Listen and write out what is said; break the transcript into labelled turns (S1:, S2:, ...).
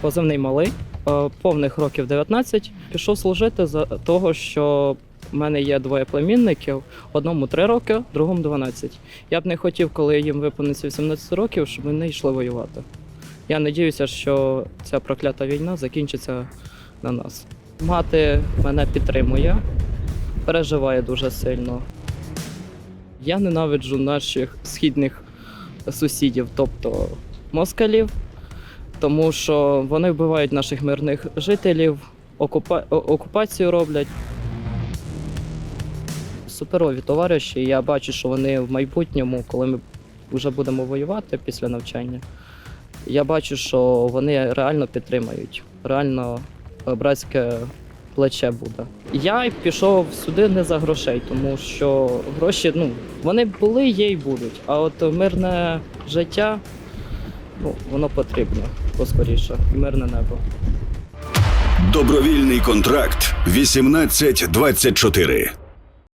S1: Позивний малий, е, повних років 19. Пішов служити за того, що в мене є двоє племінників: одному 3 роки, другому 12. Я б не хотів, коли їм виповниться 18 років, щоб вони йшли воювати. Я надіюся, що ця проклята війна закінчиться на нас. Мати мене підтримує, переживає дуже сильно. Я ненавиджу наших східних сусідів, тобто москалів, тому що вони вбивають наших мирних жителів, окупа... окупацію роблять. Суперові товариші. Я бачу, що вони в майбутньому, коли ми вже будемо воювати після навчання, я бачу, що вони реально підтримають, реально братське плече буде. Я пішов сюди не за грошей, тому що гроші, ну, вони були, є й будуть. А от мирне життя, ну, воно потрібно поскоріше, мирне небо.
S2: Добровільний контракт 1824.